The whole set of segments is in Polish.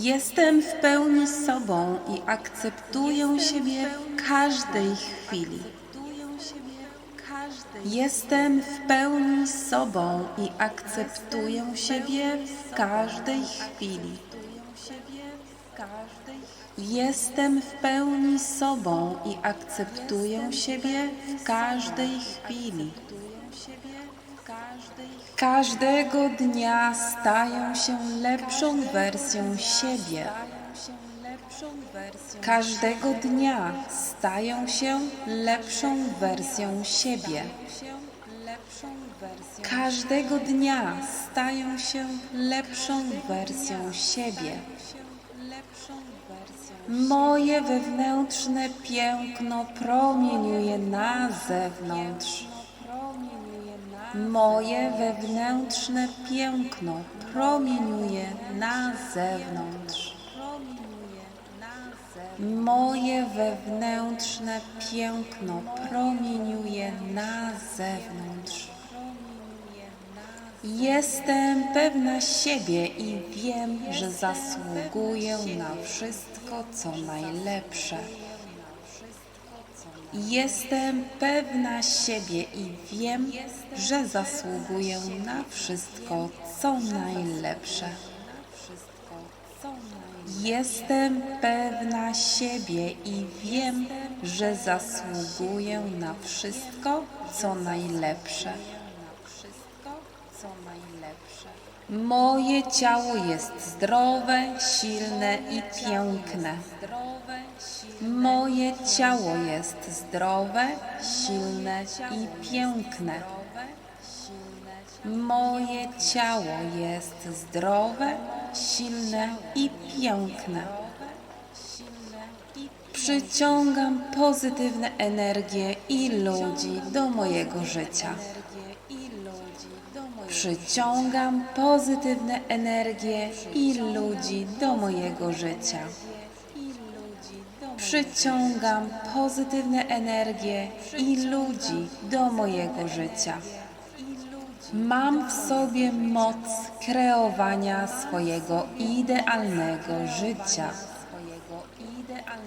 Jestem w pełni sobą i akceptuję siebie w każdej chwili. Jestem w pełni sobą i akceptuję siebie w każdej chwili. Jestem w pełni sobą i akceptuję siebie w każdej chwili. Każdego dnia staję się lepszą wersją siebie. Każdego dnia staję się lepszą wersją siebie. Każdego dnia staję się lepszą wersją siebie. Moje wewnętrzne piękno promieniuje na zewnątrz. Moje wewnętrzne piękno promieniuje na zewnątrz. Moje wewnętrzne piękno promieniuje na zewnątrz. Jestem pewna siebie i wiem, że zasługuję na wszystko, co najlepsze. Jestem pewna siebie i wiem, że zasługuję na wszystko, co najlepsze. Jestem pewna siebie i wiem, że zasługuję na wszystko, co najlepsze. Moje ciało jest zdrowe, silne i piękne. Moje ciało jest zdrowe, silne i piękne. Moje ciało jest zdrowe, silne i piękne. Przyciągam pozytywne energie i ludzi do mojego życia. Przyciągam pozytywne energie i ludzi do mojego życia. Przyciągam pozytywne energie i ludzi do mojego życia. Mam w sobie moc kreowania swojego idealnego życia.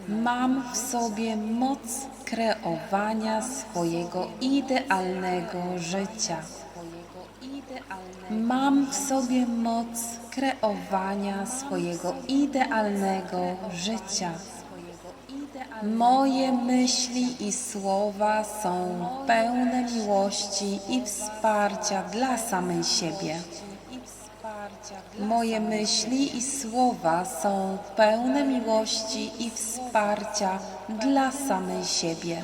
Mam w sobie moc kreowania swojego idealnego życia. Mam w sobie moc kreowania swojego idealnego życia. Moje myśli i słowa są pełne miłości i wsparcia dla samej siebie. Moje myśli i słowa są pełne miłości i wsparcia dla samej siebie.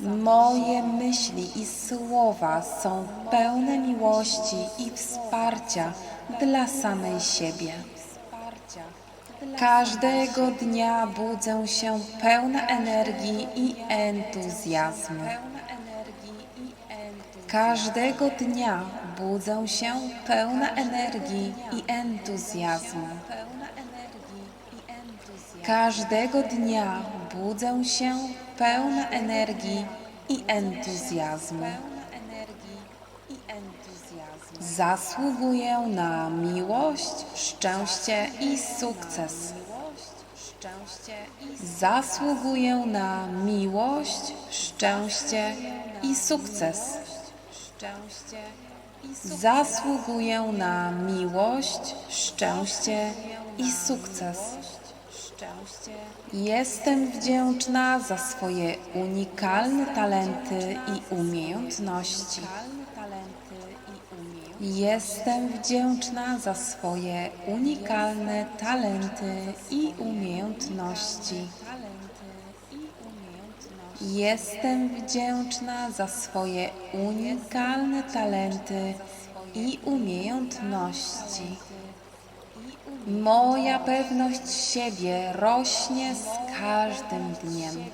Moje myśli i słowa są pełne miłości i wsparcia dla samej siebie. Każdego dnia budzę się pełna energii i entuzjazmu. Każdego dnia budzę się pełna energii i entuzjazmu. Każdego dnia budzę się pełna energii i entuzjazmu. Zasługuję na miłość, szczęście i sukces. Zasługuję na miłość, szczęście i sukces. Zasługuję na miłość, szczęście i sukces. Jestem wdzięczna za swoje unikalne talenty i umiejętności. Jestem wdzięczna za swoje unikalne talenty i umiejętności. Jestem wdzięczna za swoje unikalne talenty i umiejętności. Moja pewność siebie rośnie z każdym dniem.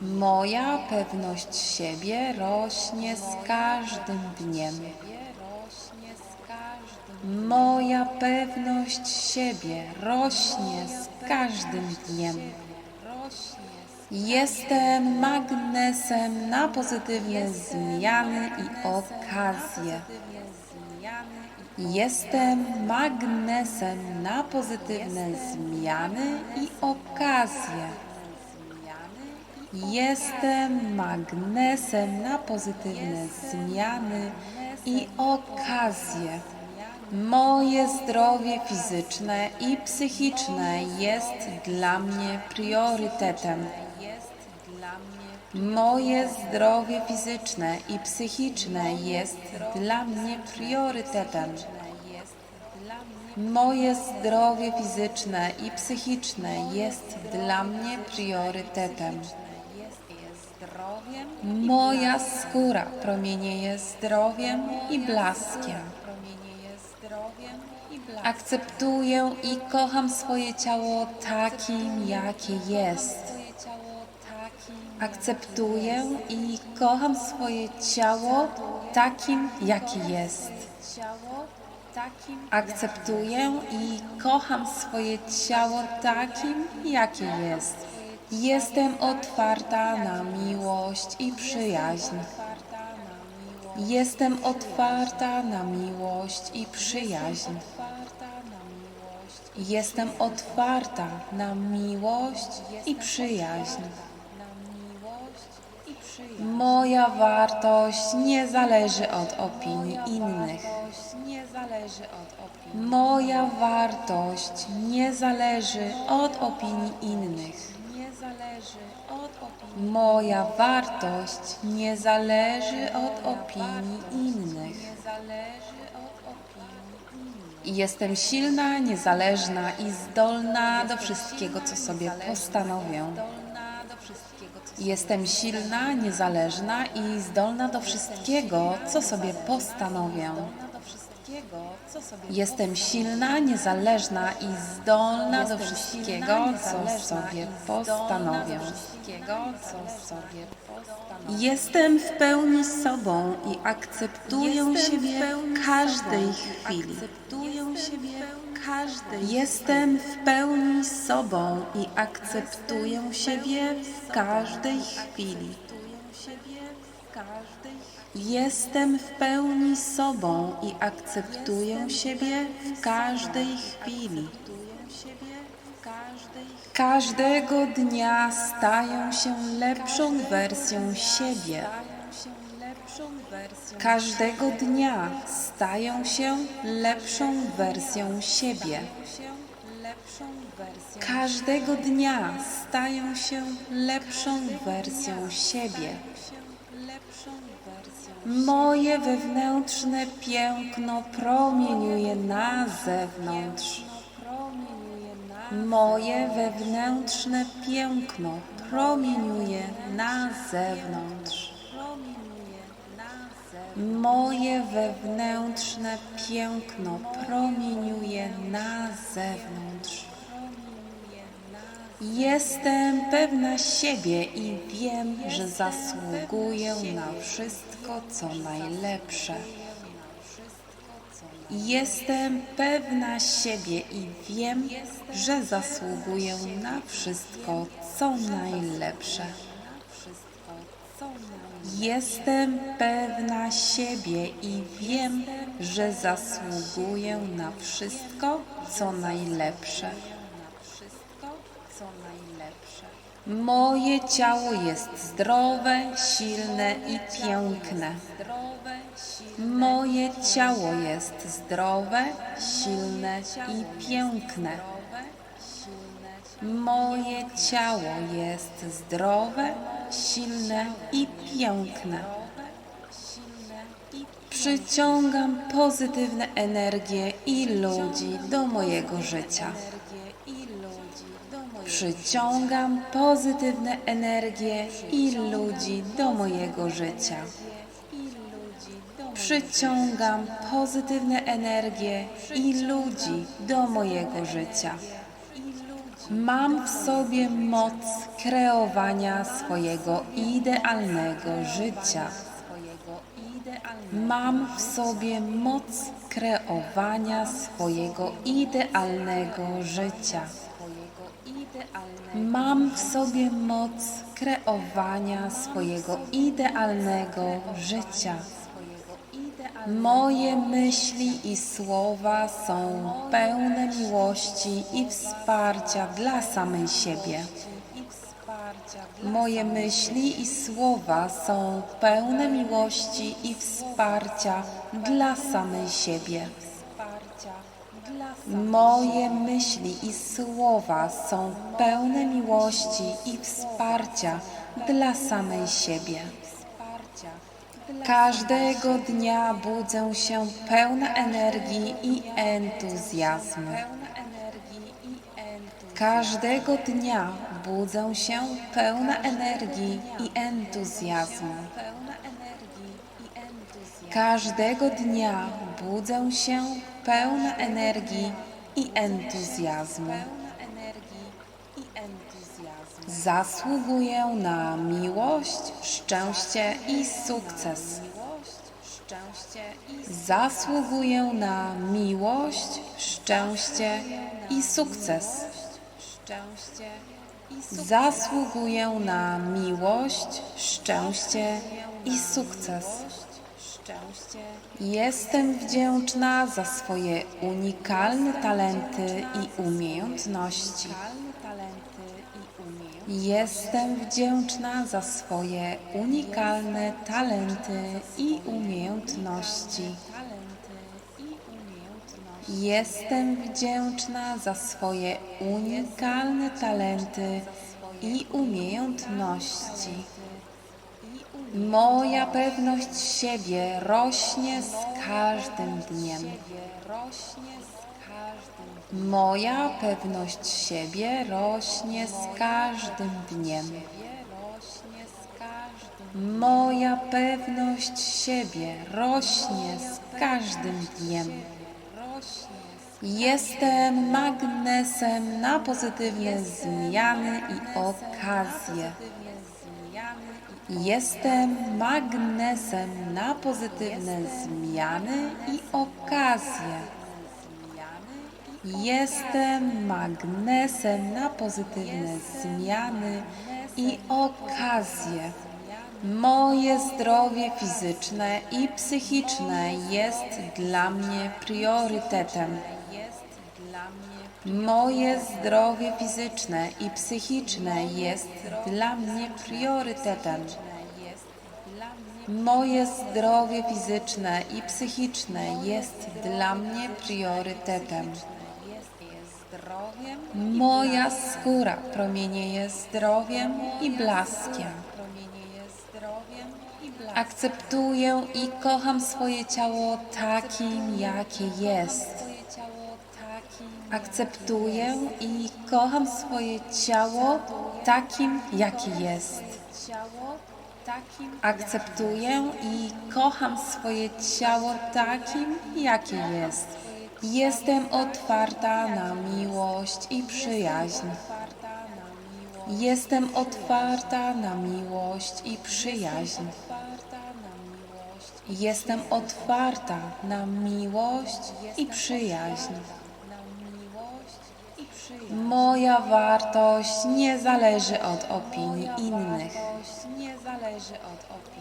Moja pewność siebie rośnie z każdym dniem. Moja pewność siebie rośnie z każdym dniem. Jestem magnesem na pozytywne zmiany i okazje. Jestem magnesem na pozytywne zmiany i okazje. Jestem magnesem na pozytywne zmiany i okazje. Moje zdrowie fizyczne i psychiczne jest dla mnie priorytetem. Moje zdrowie fizyczne i psychiczne jest dla mnie priorytetem. Moje zdrowie fizyczne i psychiczne jest dla mnie priorytetem. Moja skóra promienieje zdrowiem i blaskiem. Akceptuję i kocham swoje ciało takim, jakie jest. Akceptuję i kocham swoje ciało takim, jakie jest. Akceptuję i kocham swoje ciało takim, jakie jest. Jestem otwarta na miłość i przyjaźń. Jestem otwarta na miłość i przyjaźń. Jestem otwarta na miłość i przyjaźń. Moja wartość nie zależy od opinii innych. Moja wartość nie zależy od opinii innych. Moja wartość nie zależy od opinii innych. Jestem silna, niezależna i zdolna do wszystkiego, co sobie postanowię. Jestem silna, niezależna i zdolna do wszystkiego, co sobie postanowię. Jestem silna, niezależna i zdolna do wszystkiego, co sobie postanowię. Jestem w pełni sobą i akceptuję siebie w każdej chwili. Jestem w pełni sobą i akceptuję siebie w każdej chwili. Jestem w pełni sobą i akceptuję siebie w każdej chwili. Każdego dnia staję się lepszą wersją siebie. Każdego dnia staję się lepszą wersją siebie. Każdego dnia staję się lepszą wersją siebie. Moje wewnętrzne piękno promieniuje na zewnątrz. Moje wewnętrzne piękno promieniuje na zewnątrz. Moje wewnętrzne piękno promieniuje na zewnątrz. Jestem pewna siebie i wiem, że zasługuję na wszystko, co najlepsze. Jestem pewna siebie i wiem, że zasługuję na wszystko, co najlepsze. Jestem pewna siebie i wiem, że zasługuję na wszystko, co najlepsze. Moje ciało jest zdrowe, silne i piękne. Moje ciało jest zdrowe, silne i piękne. Moje ciało jest zdrowe, silne i piękne. Przyciągam pozytywne energie i ludzi do mojego życia. Przyciągam pozytywne energie i ludzi do mojego życia. Przyciągam pozytywne energie i ludzi do mojego życia. Mam w sobie moc kreowania swojego idealnego życia. Mam w sobie moc kreowania swojego idealnego życia. Mam w sobie moc kreowania swojego idealnego życia. Moje myśli i słowa są pełne miłości i wsparcia dla samej siebie. Moje myśli i słowa są pełne miłości i wsparcia dla samej siebie. Moje myśli i słowa są pełne miłości i wsparcia dla samej siebie. Każdego dnia budzę się pełna energii i entuzjazmu. Każdego dnia budzę się pełna energii i entuzjazmu. Każdego dnia budzę się pełna energii i entuzjazmu. Zasługuję na miłość, szczęście i sukces. Zasługuję na miłość, szczęście i sukces. Zasługuję na miłość, szczęście i sukces. Jestem wdzięczna za swoje unikalne talenty i umiejętności. Jestem wdzięczna za swoje unikalne talenty i umiejętności. Jestem wdzięczna za swoje unikalne talenty i umiejętności. Moja pewność siebie rośnie z każdym dniem. Moja pewność siebie rośnie z każdym dniem. Moja pewność siebie rośnie z każdym dniem. Jestem magnesem na pozytywne zmiany i okazje. Jestem magnesem na pozytywne zmiany i okazje. Jestem magnesem na pozytywne zmiany i okazje. Moje zdrowie fizyczne i psychiczne jest dla mnie priorytetem. Moje zdrowie fizyczne i psychiczne jest dla mnie priorytetem. Moje zdrowie fizyczne i psychiczne jest dla mnie priorytetem. Moja skóra promienieje zdrowiem i blaskiem. Akceptuję i kocham swoje ciało takim, jakie jest. Akceptuję i kocham swoje ciało takim, jakie jest. Akceptuję i kocham swoje ciało takim, jakie jest. Jestem otwarta na miłość i przyjaźń. Jestem otwarta na miłość i przyjaźń. Jestem otwarta na miłość i przyjaźń. Moja wartość nie zależy od opinii innych.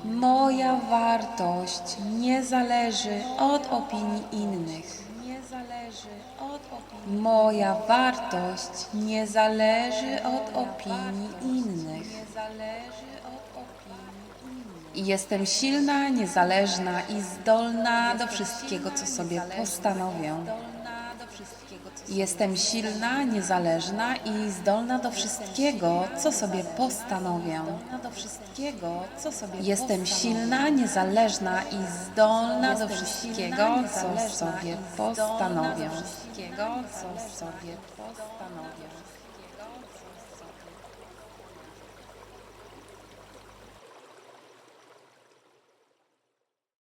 Moja wartość nie zależy od opinii innych. Moja wartość nie zależy od opinii innych. Jestem silna, niezależna i zdolna do wszystkiego, co sobie postanowię. Jestem silna, niezależna i zdolna do wszystkiego, co sobie postanowię. Jestem silna, niezależna i zdolna do wszystkiego, co sobie postanowię.